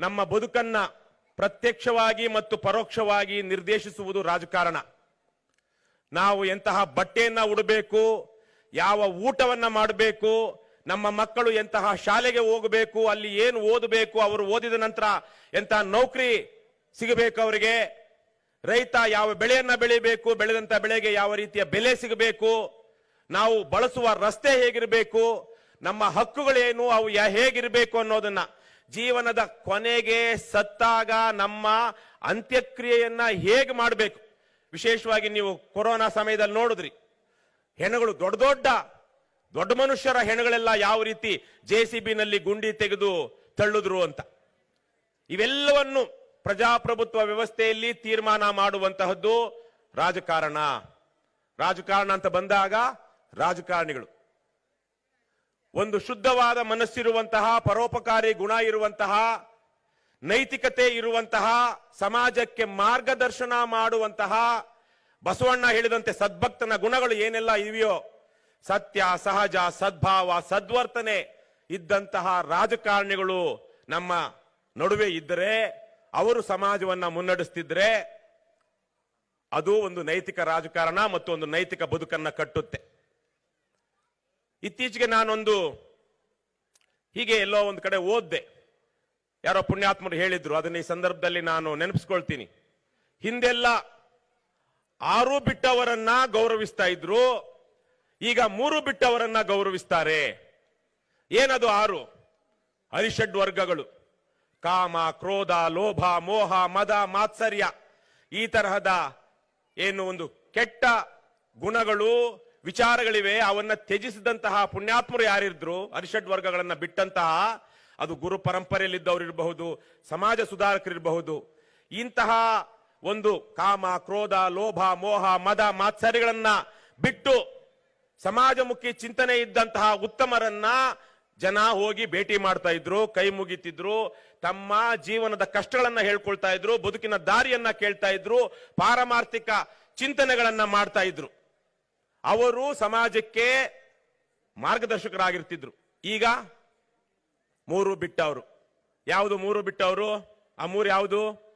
ನಮ್ಮ ಬದುಕನ್ನ ಪ್ರತ್ಯಕ್ಷವಾಗಿ ಮತ್ತು ಪರೋಕ್ಷವಾಗಿ ನಿರ್ದೇಶಿಸುವುದು ರಾಜಕಾರಣ. ನಾವು ಎಂತಹ ಬಟ್ಟೆಯನ್ನ ಉಡಬೇಕು, ಯಾವ ಊಟವನ್ನ ಮಾಡಬೇಕು, ನಮ್ಮ ಮಕ್ಕಳು ಎಂತಹ ಶಾಲೆಗೆ ಹೋಗಬೇಕು, ಅಲ್ಲಿ ಏನು ಓದಬೇಕು, ಅವರು ಓದಿದ ನಂತರ ಎಂತಹ ನೌಕರಿ ಸಿಗಬೇಕು ಅವರಿಗೆ, ರೈತ ಯಾವ ಬೆಳೆಯನ್ನ ಬೆಳಿಬೇಕು, ಬೆಳೆದಂತ ಬೆಳೆಗೆ ಯಾವ ರೀತಿಯ ಬೆಲೆ ಸಿಗಬೇಕು, ನಾವು ಬಳಸುವ ರಸ್ತೆ ಹೇಗಿರಬೇಕು, ನಮ್ಮ ಹಕ್ಕುಗಳೇನು, ಅವು ಹೇಗಿರಬೇಕು ಅನ್ನೋದನ್ನ ಜೀವನದ ಕೊನೆಗೆ ಸತ್ತಾಗ ನಮ್ಮ ಅಂತ್ಯಕ್ರಿಯೆಯನ್ನ ಹೇಗೆ ಮಾಡಬೇಕು? ವಿಶೇಷವಾಗಿ ನೀವು ಕೊರೋನಾ ಸಮಯದಲ್ಲಿ ನೋಡಿದ್ರಿ. ಹೆಣಗಳು ದೊಡ್ಡ ದೊಡ್ಡ ದೊಡ್ಡ ಮನುಷ್ಯರ ಹೆಣಗಳೆಲ್ಲ ಯಾವ ರೀತಿ ಜೆ ಸಿ ಬಿನಲ್ಲಿ ಗುಂಡಿ ತೆಗೆದು ತಳ್ಳುದ್ರು ಅಂತ. ಇವೆಲ್ಲವನ್ನು ಪ್ರಜಾಪ್ರಭುತ್ವ ವ್ಯವಸ್ಥೆಯಲ್ಲಿ ತೀರ್ಮಾನ ಮಾಡುವಂತಹದ್ದು ರಾಜಕಾರಣ. ರಾಜಕಾರಣ ಅಂತ ಬಂದಾಗ ರಾಜಕಾರಣಿಗಳು. ಒಂದು ಶುದ್ಧವಾದ ಮನಸ್ಸಿರುವಂತಹ, ಪರೋಪಕಾರಿ ಗುಣ ಇರುವಂತಹ, ನೈತಿಕತೆ ಇರುವಂತಹ, ಸಮಾಜಕ್ಕೆ ಮಾರ್ಗದರ್ಶನ ಮಾಡುವಂತಹ, ಬಸವಣ್ಣ ಹೇಳಿದಂತೆ ಸದ್ಭಕ್ತನ ಗುಣಗಳು ಏನೆಲ್ಲ ಇವೆಯೋ, ಸತ್ಯ, ಸಹಜ, ಸದ್ಭಾವ, ಸದ್ವರ್ತನೆ ಇದ್ದಂತಹ ರಾಜಕಾರಣಿಗಳು ನಮ್ಮ ನಡುವೆ ಇದ್ದರೆ, ಅವರು ಸಮಾಜವನ್ನ ಮುನ್ನಡೆಸ್ತಿದ್ರೆ, ಅದು ಒಂದು ನೈತಿಕ ರಾಜಕಾರಣ ಮತ್ತು ಒಂದು ನೈತಿಕ ಬದುಕನ್ನ ಕಟ್ಟುತ್ತೆ. ಇತ್ತೀಚೆಗೆ ನಾನೊಂದು ಹೀಗೆ ಎಲ್ಲೋ ಒಂದು ಕಡೆ ಓದ್ದೆ. ಯಾರೋ ಪುಣ್ಯಾತ್ಮರು ಹೇಳಿದ್ರು, ಅದನ್ನ ಈ ಸಂದರ್ಭದಲ್ಲಿ ನಾನು ನೆನಪಿಸ್ಕೊಳ್ತೀನಿ. ಹಿಂದೆಲ್ಲ ಆರು ಬಿಟ್ಟವರನ್ನ ಗೌರವಿಸ್ತಾ ಇದ್ರು, ಈಗ ಮೂರು ಬಿಟ್ಟವರನ್ನ ಗೌರವಿಸ್ತಾರೆ. ಏನದು ಆರು? ಅರಿಷಡ್ ವರ್ಗಗಳು. ಕಾಮ, ಕ್ರೋಧ, ಲೋಭ, ಮೋಹ, ಮದ, ಮಾತ್ಸರ್ಯ. ಈ ತರಹದ ಏನು ಒಂದು ಕೆಟ್ಟ ಗುಣಗಳು ವಿಚಾರಗಳಿವೆ, ಅವನ್ನ ತ್ಯಜಿಸಿದಂತಹ ಪುಣ್ಯಾತ್ಮರು ಯಾರಿದ್ರು, ಅರಿಷಡ್ ವರ್ಗಗಳನ್ನ ಬಿಟ್ಟಂತಹ, ಅದು ಗುರು ಪರಂಪರೆಯಲ್ಲಿದ್ದವರು ಇರಬಹುದು ಸಮಾಜ ಸುಧಾರಕರಿರಬಹುದು. ಇಂತಹ ಒಂದು ಕಾಮ, ಕ್ರೋಧ, ಲೋಭ, ಮೋಹ, ಮದ, ಮಾತ್ಸರ್ಯಗಳನ್ನ ಬಿಟ್ಟು ಸಮಾಜಮುಖಿ ಚಿಂತನೆ ಇದ್ದಂತಹ ಉತ್ತಮರನ್ನ ಜನ ಹೋಗಿ ಭೇಟಿ ಮಾಡ್ತಾ ಇದ್ರು, ಕೈ ಮುಗಿತಿದ್ರು, ತಮ್ಮ ಜೀವನದ ಕಷ್ಟಗಳನ್ನ ಹೇಳ್ಕೊಳ್ತಾ ಇದ್ರು, ಬದುಕಿನ ದಾರಿಯನ್ನ ಕೇಳ್ತಾ ಇದ್ರು, ಪಾರಮಾರ್ಥಿಕ ಚಿಂತನೆಗಳನ್ನ ಮಾಡ್ತಾ ಇದ್ರು. ಅವರು ಸಮಾಜಕ್ಕೆ ಮಾರ್ಗದರ್ಶಕರಾಗಿರ್ತಿದ್ರು. ಈಗ ಮೂರು ಬಿಟ್ಟವರು. ಯಾವುದು ಮೂರು ಬಿಟ್ಟವರು? ಆ ಮೂರು ಯಾವುದು?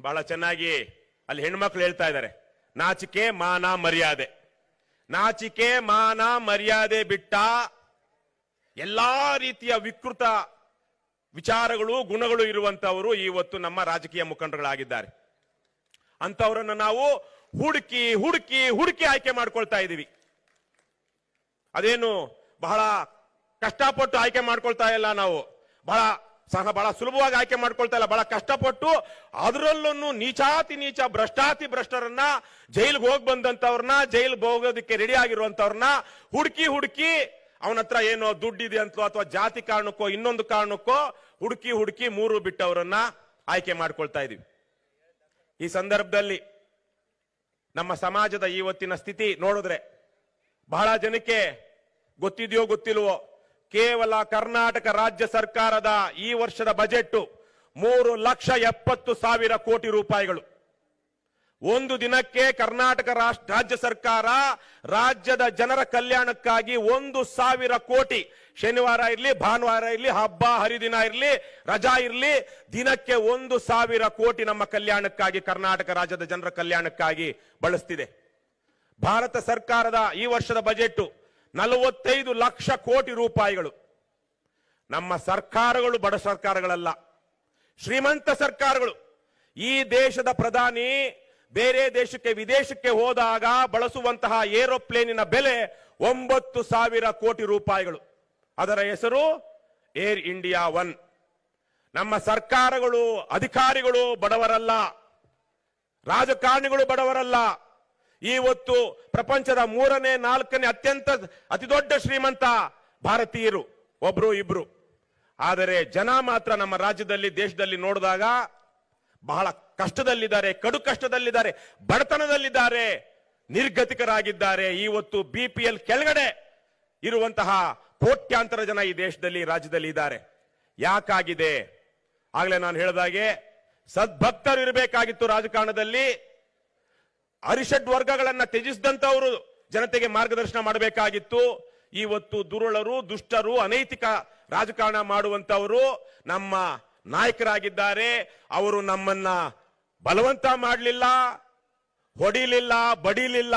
ಬಹಳ ಚೆನ್ನಾಗಿ ಅಲ್ಲಿ ಹೆಣ್ಮಕ್ಳು ಹೇಳ್ತಾ ಇದ್ದಾರೆ. ನಾಚಿಕೆ, ಮಾನ, ಮರ್ಯಾದೆ. ನಾಚಿಕೆ, ಮಾನ, ಮರ್ಯಾದೆ ಬಿಟ್ಟ ಎಲ್ಲಾ ರೀತಿಯ ವಿಕೃತ ವಿಚಾರಗಳು, ಗುಣಗಳು ಇರುವಂತವರು ಇವತ್ತು ನಮ್ಮ ರಾಜಕೀಯ ಮುಖಂಡರುಗಳಾಗಿದ್ದಾರೆ. ಅಂತವರನ್ನು ನಾವು ಹುಡುಕಿ ಹುಡುಕಿ ಹುಡುಕಿ ಆಯ್ಕೆ ಮಾಡ್ಕೊಳ್ತಾ ಇದ್ದೀವಿ. ಅದೇನು ಬಹಳ ಕಷ್ಟಪಟ್ಟು ಆಯ್ಕೆ ಮಾಡ್ಕೊಳ್ತಾ ಇಲ್ಲ ನಾವು. ಬಹಳ ಸಹ ಬಹಳ ಸುಲಭವಾಗಿ ಆಯ್ಕೆ ಮಾಡ್ಕೊಳ್ತಾ ಇಲ್ಲ. ಬಹಳ ಕಷ್ಟಪಟ್ಟು ಅದರಲ್ಲೂ ನೀಚಾತಿ ನೀಚ ಭ್ರಷ್ಟಾತಿ ಭ್ರಷ್ಟರನ್ನ ಜೈಲ್ಗೆ ಹೋಗಿ ಬಂದಂತವ್ರನ್ನ, ಜೈಲ್ಗೆ ಹೋಗೋದಕ್ಕೆ ರೆಡಿ ಆಗಿರುವಂತವ್ರನ್ನ ಹುಡುಕಿ ಹುಡುಕಿ ಅವನ ಹತ್ರ ಏನೋ ದುಡ್ಡಿದೆ ಅಂತಲೋ ಅಥವಾ ಜಾತಿ ಕಾರಣಕ್ಕೋ ಇನ್ನೊಂದು ಕಾರಣಕ್ಕೋ ಹುಡುಕಿ ಹುಡುಕಿ ಮೂರು ಬಿಟ್ಟವರನ್ನ ಆಯ್ಕೆ ಮಾಡ್ಕೊಳ್ತಾ ಇದೀವಿ ಈ ಸಂದರ್ಭದಲ್ಲಿ ನಮ್ಮ ಸಮಾಜದ ಇವತ್ತಿನ ಸ್ಥಿತಿ ನೋಡಿದ್ರೆ ಬಹಳ ಜನಕ್ಕೆ ಗೊತ್ತಿದೆಯೋ ಗೊತ್ತಿಲ್ವೋ ಕೇವಲ ಕರ್ನಾಟಕ ರಾಜ್ಯ ಸರ್ಕಾರದ ಈ ವರ್ಷದ ಬಜೆಟ್ ಮೂರು ಲಕ್ಷ ಎಪ್ಪತ್ತು ಸಾವಿರ ಕೋಟಿ ರೂಪಾಯಿಗಳು. ಒಂದು ದಿನಕ್ಕೆ ಕರ್ನಾಟಕ ರಾಷ್ಟ್ರ, ರಾಜ್ಯ ಸರ್ಕಾರ ರಾಜ್ಯದ ಜನರ ಕಲ್ಯಾಣಕ್ಕಾಗಿ ಒಂದು ಸಾವಿರ ಕೋಟಿ. ಶನಿವಾರ ಇರಲಿ, ಭಾನುವಾರ ಇರಲಿ, ಹಬ್ಬ, ಹರಿದಿನ ಇರಲಿ, ರಜಾ ಇರಲಿ, ದಿನಕ್ಕೆ ಒಂದು ಸಾವಿರ ಕೋಟಿ ನಮ್ಮ ಕಲ್ಯಾಣಕ್ಕಾಗಿ, ಕರ್ನಾಟಕ ರಾಜ್ಯದ ಜನರ ಕಲ್ಯಾಣಕ್ಕಾಗಿ ಬಳಸ್ತಿದೆ. ಭಾರತ ಸರ್ಕಾರದ ಈ ವರ್ಷದ ಬಜೆಟ್ ನಲವತ್ತೈದು ಲಕ್ಷ ಕೋಟಿ ರೂಪಾಯಿಗಳು. ನಮ್ಮ ಸರ್ಕಾರಗಳು ಬಡ ಸರ್ಕಾರಗಳಲ್ಲ, ಶ್ರೀಮಂತ ಸರ್ಕಾರಗಳು. ಈ ದೇಶದ ಪ್ರಧಾನಿ ಬೇರೆ ದೇಶಕ್ಕೆ ವಿದೇಶಕ್ಕೆ ಹೋದಾಗ ಬಳಸುವಂತಹ ಏರೋಪ್ಲೇನಿನ ಬೆಲೆ ಒಂಬತ್ತು ಸಾವಿರ ಕೋಟಿ ರೂಪಾಯಿಗಳು. ಅದರ ಹೆಸರು ಏರ್ ಇಂಡಿಯಾ ಒನ್. ನಮ್ಮ ಸರ್ಕಾರಗಳು, ಅಧಿಕಾರಿಗಳು ಬಡವರಲ್ಲ. ರಾಜಕಾರಣಿಗಳು ಬಡವರಲ್ಲ. ಇವತ್ತು ಪ್ರಪಂಚದ ಮೂರನೇ, ನಾಲ್ಕನೇ ಅತ್ಯಂತ ಅತಿ ದೊಡ್ಡ ಶ್ರೀಮಂತ ಭಾರತೀಯರು, ಒಬ್ರು ಇಬ್ರು. ಆದರೆ ಜನ ಮಾತ್ರ ನಮ್ಮ ರಾಜ್ಯದಲ್ಲಿ, ದೇಶದಲ್ಲಿ ನೋಡಿದಾಗ ಬಹಳ ಕಷ್ಟದಲ್ಲಿದ್ದಾರೆ, ಕಡು ಕಷ್ಟದಲ್ಲಿದ್ದಾರೆ, ಬಡತನದಲ್ಲಿದ್ದಾರೆ, ನಿರ್ಗತಿಕರಾಗಿದ್ದಾರೆ. ಇವತ್ತು ಬಿ ಪಿ ಎಲ್ ಕೆಳಗಡೆ ಇರುವಂತಹ ಕೋಟ್ಯಾಂತರ ಜನ ಈ ದೇಶದಲ್ಲಿ ರಾಜ್ಯದಲ್ಲಿ ಇದ್ದಾರೆ. ಯಾಕಾಗಿದೆ? ಆಗ್ಲೇ ನಾನು ಹೇಳಿದಾಗೆ ಸದ್ಭಕ್ತರು ಇರಬೇಕಾಗಿತ್ತು ರಾಜಕಾರಣದಲ್ಲಿ. ಅರಿಷಡ್ ವರ್ಗಗಳನ್ನ ತ್ಯಜಿಸಿದಂತವರು ಜನತೆಗೆ ಮಾರ್ಗದರ್ಶನ ಮಾಡಬೇಕಾಗಿತ್ತು. ಇವತ್ತು ದುರುಳರು, ದುಷ್ಟರು, ಅನೈತಿಕ ರಾಜಕಾರಣ ಮಾಡುವಂತವರು ನಮ್ಮ ನಾಯಕರಾಗಿದ್ದಾರೆ. ಅವರು ನಮ್ಮನ್ನ ಬಲವಂತ ಮಾಡಲಿಲ್ಲ, ಹೊಡಿಲಿಲ್ಲ, ಬಡಿಲಿಲ್ಲ,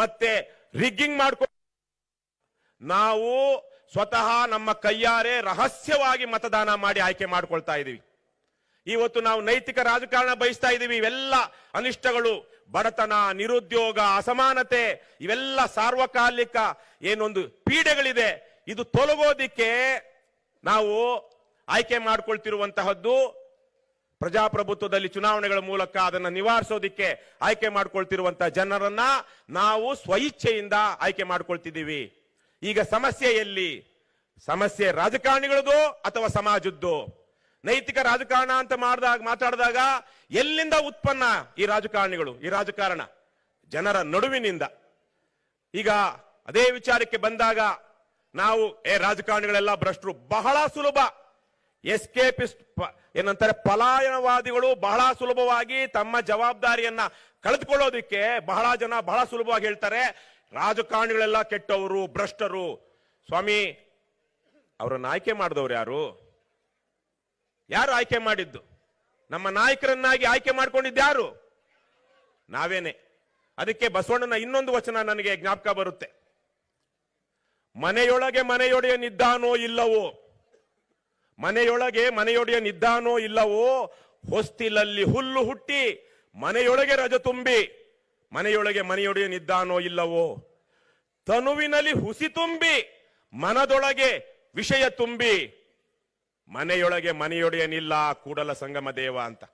ಮತ್ತೆ ರಿಗ್ಗಿಂಗ್ ಮಾಡ್ಕೊ ನಾವು ಸ್ವತಃ ನಮ್ಮ ಕೈಯಾರೆ ರಹಸ್ಯವಾಗಿ ಮತದಾನ ಮಾಡಿ ಆಯ್ಕೆ ಮಾಡ್ಕೊಳ್ತಾ ಇದ್ದೀವಿ ಇವತ್ತು ನಾವು ನೈತಿಕ ರಾಜಕಾರಣ ಬಯಸ್ತಾ ಇದ್ದೀವಿ ಇವೆಲ್ಲ ಅನಿಷ್ಟಗಳು, ಬಡತನ, ನಿರುದ್ಯೋಗ, ಅಸಮಾನತೆ, ಇವೆಲ್ಲ ಸಾರ್ವಕಾಲಿಕ ಏನೊಂದು ಪೀಡೆಗಳಿದೆ. ಇದು ತೊಲಗೋದಿಕ್ಕೆ ನಾವು ಆಯ್ಕೆ ಮಾಡ್ಕೊಳ್ತಿರುವಂತಹದ್ದು ಪ್ರಜಾಪ್ರಭುತ್ವದಲ್ಲಿ ಚುನಾವಣೆಗಳ ಮೂಲಕ ಅದನ್ನು ನಿವಾರಿಸೋದಿಕ್ಕೆ ಆಯ್ಕೆ ಮಾಡ್ಕೊಳ್ತಿರುವಂತ ಜನರನ್ನ ನಾವು ಸ್ವಇಚ್ಛೆಯಿಂದ ಆಯ್ಕೆ ಮಾಡ್ಕೊಳ್ತಿದ್ದೀವಿ. ಈಗ ಸಮಸ್ಯೆ ಎಲ್ಲಿ? ಸಮಸ್ಯೆ ರಾಜಕಾರಣಿಗಳದು ಅಥವಾ ಸಮಾಜದ್ದು? ನೈತಿಕ ರಾಜಕಾರಣ ಅಂತ ಮಾಡಿದಾಗ, ಮಾತಾಡಿದಾಗ ಎಲ್ಲಿಂದ ಉತ್ಪನ್ನ ಈ ರಾಜಕಾರಣಿಗಳು, ಈ ರಾಜಕಾರಣ? ಜನರ ನಡುವಿನಿಂದ. ಈಗ ಅದೇ ವಿಚಾರಕ್ಕೆ ಬಂದಾಗ ನಾವು, ಏ ರಾಜಕಾರಣಿಗಳೆಲ್ಲ ಭ್ರಷ್ಟರು ಬಹಳ ಸುಲಭ. ಎಸ್ಕೇಪಿಸ್ಟ್ ಏನಂತಾರೆ, ಪಲಾಯನವಾದಿಗಳು ಬಹಳ ಸುಲಭವಾಗಿ ತಮ್ಮ ಜವಾಬ್ದಾರಿಯನ್ನ ಕಳೆದುಕೊಳ್ಳೋದಿಕ್ಕೆ ಬಹಳ ಜನ ಬಹಳ ಸುಲಭವಾಗಿ ಹೇಳ್ತಾರೆ. ರಾಜಕಾರಣಿಗಳೆಲ್ಲ ಕೆಟ್ಟವರು, ಭ್ರಷ್ಟರು. ಸ್ವಾಮಿ, ಅವರನ್ನು ಆಯ್ಕೆ ಮಾಡಿದವರು ಯಾರು? ಯಾರು ಆಯ್ಕೆ ಮಾಡಿದ್ದು? ನಮ್ಮ ನಾಯಕರನ್ನಾಗಿ ಆಯ್ಕೆ ಮಾಡ್ಕೊಂಡಿದ್ದು ಯಾರು? ನಾವೇನೆ. ಅದಕ್ಕೆ ಬಸವಣ್ಣನ ಇನ್ನೊಂದು ವಚನ ನನಗೆ ಜ್ಞಾಪಕ ಬರುತ್ತೆ. ಮನೆಯೊಳಗೆ ಮನೆಯೊಡೆಯನಿದ್ದಾನೋ ಇಲ್ಲವೋ? ಮನೆಯೊಳಗೆ ಮನೆಯೊಡೆಯ ನಿದ್ದಾನೋ ಇಲ್ಲವೋ ಹೊಸ್ತಿಲಲ್ಲಿ ಹುಲ್ಲು ಹುಟ್ಟಿ ಮನೆಯೊಳಗೆ ರಜ ತುಂಬಿ ಮನೆಯೊಳಗೆ ಮನೆಯೊಡೆಯ ನಿದ್ದಾನೋ ಇಲ್ಲವೋ ತನುವಿನಲ್ಲಿ ಹುಸಿ ತುಂಬಿ ಮನದೊಳಗೆ ವಿಷಯ ತುಂಬಿ ಮನೆಯೊಳಗೆ ಮನೆಯೊಡೆಯನಿಲ್ಲ ಕೂಡಲ ಸಂಗಮ ದೇವ ಅಂತ.